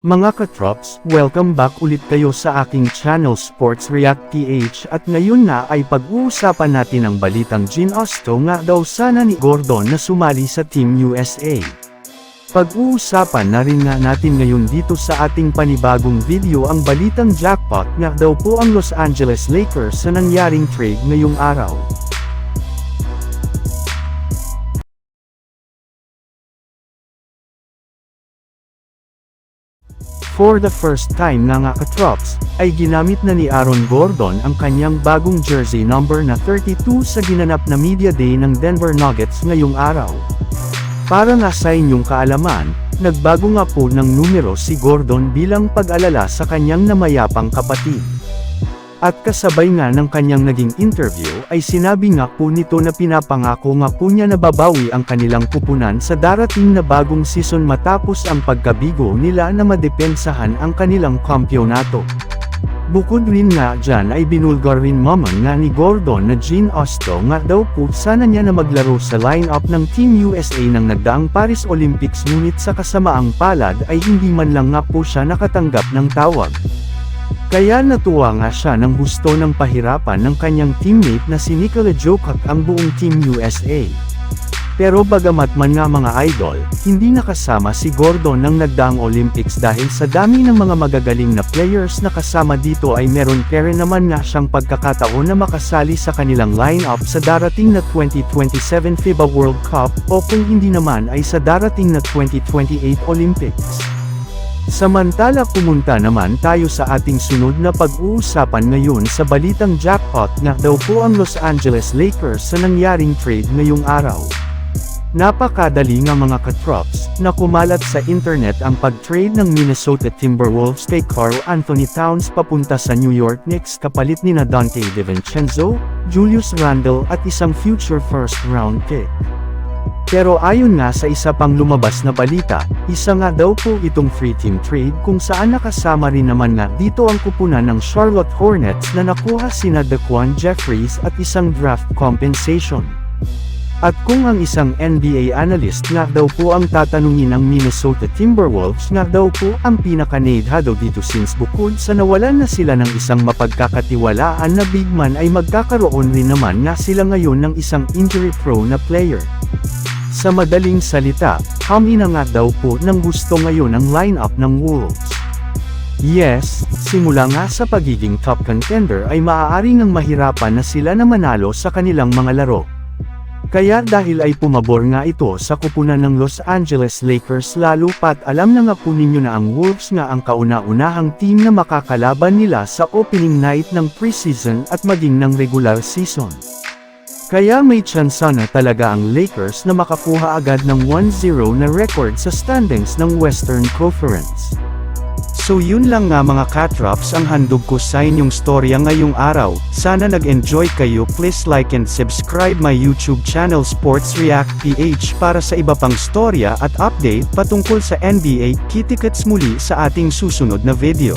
Mga katrops, welcome back ulit kayo sa aking channel Sports React PH at ngayon na ay pag-uusapan natin ang balitang Gin Osto nga daw sana ni Gordon na sumali sa Team USA. Pag-uusapan na rin nga natin ngayon dito sa ating panibagong video ang balitang jackpot nga daw po ang Los Angeles Lakers sa nangyaring trade ngayong araw. For the first time nga nga katrops, ay ginamit na ni Aaron Gordon ang kanyang bagong jersey number na 32 sa ginanap na media day ng Denver Nuggets ngayong araw. Para nga sa inyong kaalaman, nagbago nga po ng numero si Gordon bilang pag-alala sa kanyang namayapang kapatid. At kasabay nga ng kanyang naging interview ay sinabi nga po nito na pinapangako nga po niya na babawi ang kanilang kupunan sa darating na bagong season matapos ang pagkabigo nila na madepensahan ang kanilang kampyonato. Bukod rin nga dyan ay binulgar rin maman nga ni Gordon na Gene Osto nga daw po sana niya na maglaro sa lineup ng Team USA ng nagdaang Paris Olympics ngunit sa kasamaang palad ay hindi man lang nga po siya nakatanggap ng tawag. Kaya natuwa nga siya nang gusto ng pahirapan ng kanyang teammate na si Nikola Jokic ang buong Team USA. Pero bagamat man nga mga idol, hindi nakasama si Gordon ng nagdaang Olympics dahil sa dami ng mga magagaling na players na kasama dito ay meron pa rin naman nga siyang pagkakataon na makasali sa kanilang lineup sa darating na 2027 FIBA World Cup o kung hindi naman ay sa darating na 2028 Olympics. Samantala pumunta naman tayo sa ating sunod na pag-uusapan ngayon sa balitang jackpot nga daw po ang Los Angeles Lakers sa nangyaring trade ngayong araw. Napakadali nga mga katrops, na kumalat sa internet ang pag-trade ng Minnesota Timberwolves kay Carl Anthony Towns papunta sa New York Knicks kapalit ni na Dante DiVincenzo, Julius Randle at isang future first round pick. Pero ayon nga sa isa pang lumabas na balita, isa nga daw po itong free team trade kung saan nakasama rin naman nga dito ang kupunan ng Charlotte Hornets na nakuha sina Daquan Jeffries at isang draft compensation. At kung ang isang NBA analyst nga daw po ang tatanungin ng Minnesota Timberwolves nga daw po ang pinaka-nadhado dito since bukod sa nawalan na sila ng isang mapagkakatiwalaan na big man ay magkakaroon rin naman nga sila ngayon ng isang injury-prone na player. Sa madaling salita, kami na nga daw po ng gusto ngayon ang lineup ng Wolves. Yes, simula nga sa pagiging top contender ay maaari ngang mahirapan na sila na manalo sa kanilang mga laro. Kaya dahil ay pumabor nga ito sa kupunan ng Los Angeles Lakers lalo pat alam na nga po ninyo na ang Wolves nga ang kauna-unahang team na makakalaban nila sa opening night ng preseason at maging ng regular season. Kaya may tsansa na talaga ang Lakers na makakuha agad ng 1-0 na record sa standings ng Western Conference. So yun lang nga mga katrops ang handog ko sa inyong storya ngayong araw, sana nag-enjoy kayo please like and subscribe my YouTube channel Sports React PH para sa iba pang storya at update patungkol sa NBA, kitikets muli sa ating susunod na video.